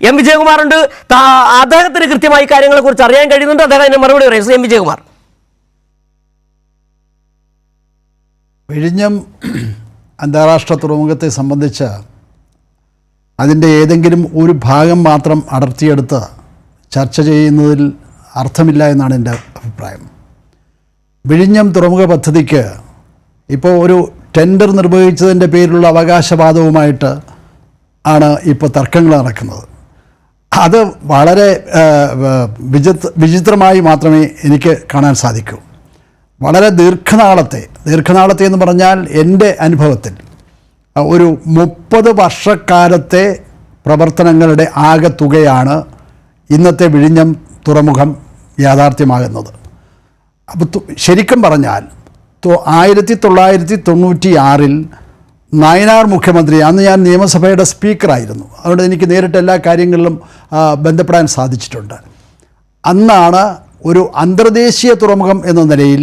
M വിജയകുമാറുണ്ട്. അദ്ദേഹത്തിന് കൃത്യമായി കാര്യങ്ങളെ കുറിച്ച് അറിയാൻ കഴിയുന്നുണ്ട്. അദ്ദേഹം അതിന് മറുപടി പറയും. എം വിജയകുമാർ. വിഴിഞ്ഞം അന്താരാഷ്ട്ര തുറമുഖത്തെ സംബന്ധിച്ച് അതിന്റെ ഏതെങ്കിലും ഒരു ഭാഗം മാത്രം അടർത്തിയെടുത്ത് ചർച്ച ചെയ്യുന്നതിൽ അർത്ഥമില്ല എന്നാണ് എന്റെ അഭിപ്രായം. വിഴിഞ്ഞം തുറമുഖ പദ്ധതിക്ക് ഇപ്പോൾ ഒരു ടെൻഡർ നിർവഹിച്ചതിന്റെ പേരിലുള്ള അവകാശവാദവുമായിട്ട് ആണ് ഇപ്പോൾ തർക്കങ്ങൾ നടക്കുന്നത്. അത് വളരെ വിചിത്ര വിചിത്രമായി മാത്രമേ എനിക്ക് കാണാൻ സാധിക്കൂ. വളരെ ദീർഘനാളത്തെ ദീർഘനാളത്തെ എന്ന് പറഞ്ഞാൽ എന്റെ അനുഭവത്തിൽ ഒരു മുപ്പത് വർഷക്കാലത്തെ പ്രവർത്തനങ്ങളുടെ ആകെ തുകയാണ് ഇന്നത്തെ വിഴിഞ്ഞം തുറമുഖം യാഥാർത്ഥ്യമാകുന്നത്. അപ്പോൾ ശരിക്കും പറഞ്ഞാൽ ആയിരത്തി തൊള്ളായിരത്തി തൊണ്ണൂറ്റി ആറിൽ നയനാർ മുഖ്യമന്ത്രി അന്ന് ഞാൻ നിയമസഭയുടെ സ്പീക്കറായിരുന്നു. അതുകൊണ്ട് എനിക്ക് നേരിട്ട് എല്ലാ കാര്യങ്ങളിലും ബന്ധപ്പെടാൻ സാധിച്ചിട്ടുണ്ട്. അന്നാണ് ഒരു അന്തർദേശീയ തുറമുഖം എന്ന നിലയിൽ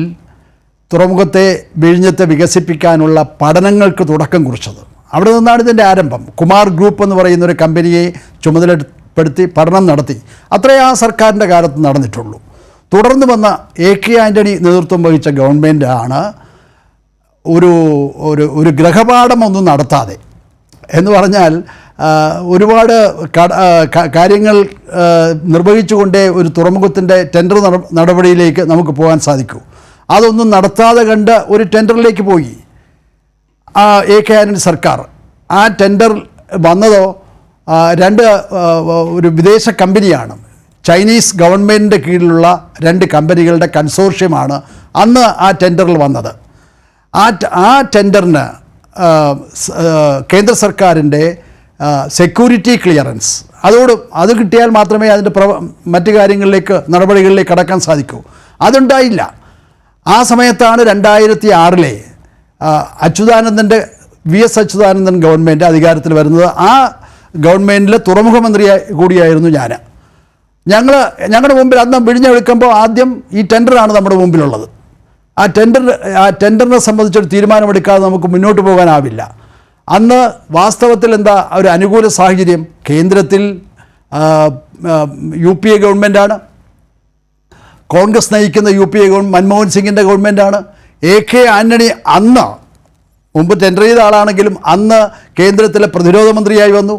തുറമുഖത്തെ വിഴിഞ്ഞത്തെ വികസിപ്പിക്കാനുള്ള പഠനങ്ങൾക്ക് തുടക്കം കുറിച്ചത്. അവിടെ നിന്നാണ് ഇതിന്റെ ആരംഭം. കുമാർ ഗ്രൂപ്പ് എന്ന് പറയുന്ന ഒരു കമ്പനിയെ ചുമതലപ്പെടുത്തി പഠനം നടത്തി. അത്രേ ആ സർക്കാരിന്റെ കാലത്ത് നടന്നിട്ടുള്ളൂ. തുടർന്ന് വന്ന എ കെ ആന്റണി നേതൃത്വം വഹിച്ച ഗവൺമെന്റാണ് ഒരു ഒരു ഒരു ഗ്രഹപാഠമൊന്നും നടത്താതെ. എന്ന് പറഞ്ഞാൽ ഒരുപാട് കാര്യങ്ങൾ നിർവഹിച്ചുകൊണ്ടേ ഒരു തുറമുഖത്തിന്റെ ടെൻഡർ നടപടിയിലേക്ക് നമുക്ക് പോകാൻ സാധിക്കൂ. അതൊന്നും നടത്താതെ കണ്ട് ഒരു ടെൻഡറിലേക്ക് പോയി. ആ എ കെ ആന്റണി സർക്കാർ ആ ടെൻഡർ വന്നതോ രണ്ട് ഒരു വിദേശ കമ്പനിയാണ്. ചൈനീസ് ഗവൺമെന്റിന്റെ കീഴിലുള്ള രണ്ട് കമ്പനികളുടെ കൺസോർഷ്യമാണ് അന്ന് ആ ടെൻഡറിൽ വന്നത്. ആ ആ ടെൻഡറിന് കേന്ദ്ര സർക്കാരിന്റെ സെക്യൂരിറ്റി ക്ലിയറൻസ് അതോട് അത് കിട്ടിയാൽ മാത്രമേ അതിന്റെ പ്രവ മറ്റു കാര്യങ്ങളിലേക്ക് നടപടികളിലേക്ക് കടക്കാൻ സാധിക്കൂ. അതുണ്ടായില്ല. ആ സമയത്താണ് രണ്ടായിരത്തി ആറിലെ അച്യുതാനന്ദന്റെ വി എസ് അച്യുതാനന്ദൻ ഗവൺമെന്റ് അധികാരത്തിൽ വരുന്നത്. ആ ഗവൺമെന്റിലെ തുറമുഖ മന്ത്രി കൂടിയായിരുന്നു ഞാൻ ഞങ്ങൾ ഞങ്ങളുടെ മുമ്പിൽ അന്ന് വിഴിഞ്ഞെടുക്കുമ്പോൾ ആദ്യം ഈ ടെൻഡറാണ് നമ്മുടെ മുമ്പിലുള്ളത്. ആ ടെൻഡർ ആ ടെൻഡറിനെ സംബന്ധിച്ചൊരു തീരുമാനമെടുക്കാതെ നമുക്ക് മുന്നോട്ട് പോകാനാവില്ല. അന്ന് വാസ്തവത്തിൽ എന്താ ഒരു അനുകൂല സാഹചര്യം? കേന്ദ്രത്തിൽ യു പി എ ഗവൺമെന്റാണ് കോൺഗ്രസ് നയിക്കുന്ന യു പി എ ഗവൺ മൻമോഹൻ സിംഗിന്റെ ഗവൺമെന്റാണ് എ കെ ആന്റണി അന്ന് മുമ്പ് ടെൻഡർ ചെയ്ത ആളാണെങ്കിലും അന്ന് കേന്ദ്രത്തിലെ പ്രതിരോധ മന്ത്രിയായി വന്നു.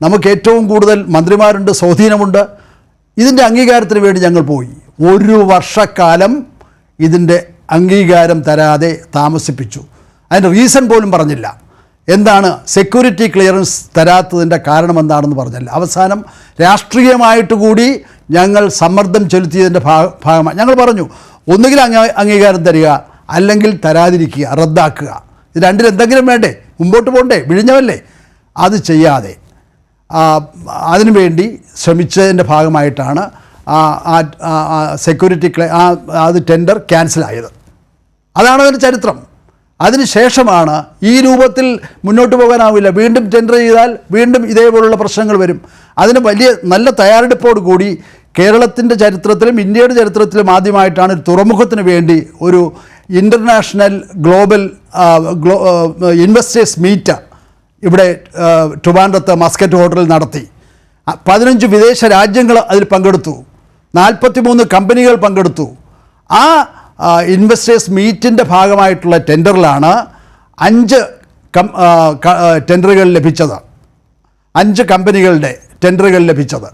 നമുക്ക് ഏറ്റവും കൂടുതൽ മന്ത്രിമാരുണ്ട് സ്വാധീനമുണ്ട്. ഇതിന്റെ അംഗീകാരത്തിന് വേണ്ടി ഞങ്ങൾ പോയി. ഒരു വർഷക്കാലം ഇതിന്റെ അംഗീകാരം തരാതെ താമസിപ്പിച്ചു. അതിന്റെ റീസൺ പോലും പറഞ്ഞില്ല. എന്താണ് സെക്യൂരിറ്റി ക്ലിയറൻസ് തരാത്തതിന്റെ കാരണം എന്താണെന്ന് പറഞ്ഞില്ല. അവസാനം രാഷ്ട്രീയമായിട്ട് കൂടി ഞങ്ങൾ സമ്മർദ്ദം ചെലുത്തിയതിന്റെ ഭാഗ ഭാഗമായി. ഞങ്ങൾ പറഞ്ഞു ഒന്നുകിൽ അംഗീകാരം തരിക അല്ലെങ്കിൽ തരാതിരിക്കുക റദ്ദാക്കുക. ഇത് രണ്ടിൽ എന്തെങ്കിലും വേണ്ടേ? മുമ്പോട്ട് പോകണ്ടേ വിഴിഞ്ഞവല്ലേ അത് ചെയ്യാതെ. അതിനുവേണ്ടി ശ്രമിച്ചതിന്റെ ഭാഗമായിട്ടാണ് ആ സെക്യൂരിറ്റി ആ അത് ടെൻഡർ ക്യാൻസലായത് അതാണ് അതിന്റെ ചരിത്രം. അതിനുശേഷമാണ് ഈ രൂപത്തിൽ മുന്നോട്ട് പോകാനാവില്ല. വീണ്ടും ടെൻഡർ ചെയ്താൽ വീണ്ടും ഇതേപോലുള്ള പ്രശ്നങ്ങൾ വരും. അതിന് വലിയ നല്ല തയ്യാറെടുപ്പോട് കൂടി കേരളത്തിന്റെ ചരിത്രത്തിലും ഇന്ത്യയുടെ ചരിത്രത്തിലും ആദ്യമായിട്ടാണ് ഒരു തുറമുഖത്തിന് വേണ്ടി ഒരു ഇന്റർനാഷണൽ ഗ്ലോബൽ ഗ്ലോ ഇൻവെസ്റ്റേഴ്സ് മീറ്റ് ഇവിടെ ട്രിവാൻഡ്രത്ത് മസ്കറ്റ് ഹോട്ടലിൽ നടത്തി. പതിനഞ്ച് വിദേശ രാജ്യങ്ങൾ അതിൽ പങ്കെടുത്തു. നാൽപ്പത്തിമൂന്ന് കമ്പനികൾ പങ്കെടുത്തു. ആ ഇൻവെസ്റ്റേഴ്സ് മീറ്റിന്റെ ഭാഗമായിട്ടുള്ള ടെൻഡറിലാണ് അഞ്ച് ടെൻഡറുകൾ ലഭിച്ചത്. അഞ്ച് കമ്പനികളുടെ ടെൻഡറുകൾ ലഭിച്ചത്.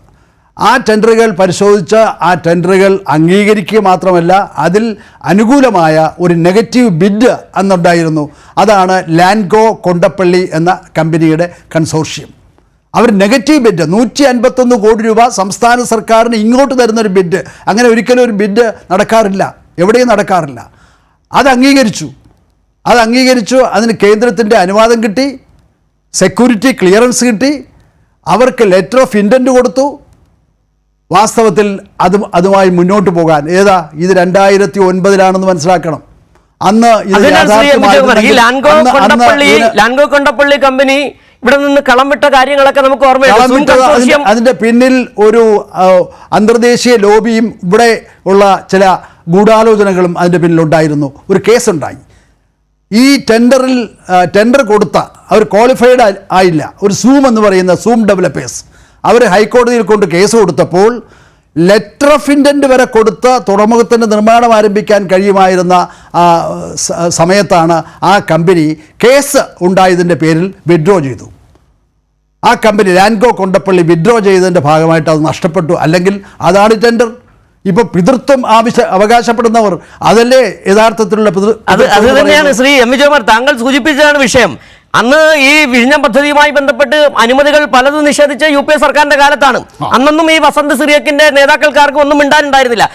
ആ ടെൻഡറുകൾ പരിശോധിച്ച് ആ ടെൻഡറുകൾ അംഗീകരിക്കുക മാത്രമല്ല അതിൽ അനുകൂലമായ ഒരു നെഗറ്റീവ് ബിഡ് അന്നുണ്ടായിരുന്നു. അതാണ് ലാൻഗോ കൊണ്ടപ്പള്ളി എന്ന കമ്പനിയുടെ കൺസോർഷ്യം അവർ നെഗറ്റീവ് ബിഡ് നൂറ്റി അൻപത്തൊന്ന് കോടി രൂപ സംസ്ഥാന സർക്കാരിന് ഇങ്ങോട്ട് തരുന്നൊരു ബിഡ് അങ്ങനെ ഒരിക്കലും ഒരു ബിഡ് നടക്കാറില്ല. എവിടെയും നടക്കാറില്ല. അത് അംഗീകരിച്ചു. അത് അംഗീകരിച്ചു. അതിന് കേന്ദ്രത്തിന്റെ അനുവാദം കിട്ടി. സെക്യൂരിറ്റി ക്ലിയറൻസ് കിട്ടി. അവർക്ക് ലെറ്റർ ഓഫ് ഇന്റന്റ് കൊടുത്തു. വാസ്തവത്തിൽ അത് അതുമായി മുന്നോട്ട് പോകാൻ. ഏതാ? ഇത് രണ്ടായിരത്തി ഒൻപതിലാണെന്ന് മനസ്സിലാക്കണം. അന്ന് ഇത് ലാൻഗോ കൊണ്ടപ്പള്ളി കമ്പനി ഇവിടെ നിന്ന് കളം വിട്ട കാര്യങ്ങളൊക്കെ നമുക്ക് ഓർമ്മയുണ്ട്. അതിന്റെ- പിന്നിൽ ഒരു അന്തർദേശീയ ലോബിയും ഇവിടെ ഉള്ള ചില ഗൂഢാലോചനകളും അതിന്റെ പിന്നിലുണ്ടായിരുന്നു. ഒരു കേസ് ഉണ്ടായി ഈ ടെൻഡറിൽ ടെൻഡർ കൊടുത്ത അവർ ക്വാളിഫൈഡ് ആയില്ല. ഒരു സൂം എന്ന് പറയുന്ന സൂം ഡെവലപ്പേഴ്സ്. അവർ ഹൈക്കോടതിയിൽ കൊണ്ട് കേസ് കൊടുത്തപ്പോൾ ലെറ്റർ ഓഫ് ഇന്റന്റ് വരെ കൊടുത്ത തുറമുഖത്തിന്റെ നിർമ്മാണം ആരംഭിക്കാൻ കഴിയുമായിരുന്ന സമയത്താണ് ആ കമ്പനി കേസ് ഉണ്ടായതിന്റെ പേരിൽ വിഡ്രോ ചെയ്തു. ആ കമ്പനി ലാൻഗോ കൊണ്ടപ്പള്ളി വിഡ്രോ ചെയ്തതിന്റെ ഭാഗമായിട്ട് അത് നഷ്ടപ്പെട്ടു. അല്ലെങ്കിൽ അതാണ് ടെൻഡർ. ഇപ്പൊ പിതൃത്വം ആവശ്യ അവകാശപ്പെടുന്നവർ അതല്ലേ യഥാർത്ഥത്തിലുള്ള അത് തന്നെയാണ് ശ്രീ എം വിജയകുമാർ താങ്കൾ സൂചിപ്പിച്ചതാണ് വിഷയം. അന്ന് ഈ വിഴിഞ്ഞം പദ്ധതിയുമായി ബന്ധപ്പെട്ട് അനുമതികൾ പലതും നിഷേധിച്ച യു പി എ സർക്കാരിന്റെ കാലത്താണ്. അന്നൊന്നും ഈ വസന്ത് സിറിയക്കിന്റെ നേതാക്കൾക്കാർക്കും ഒന്നും മിണ്ടാനുണ്ടായിരുന്നില്ല.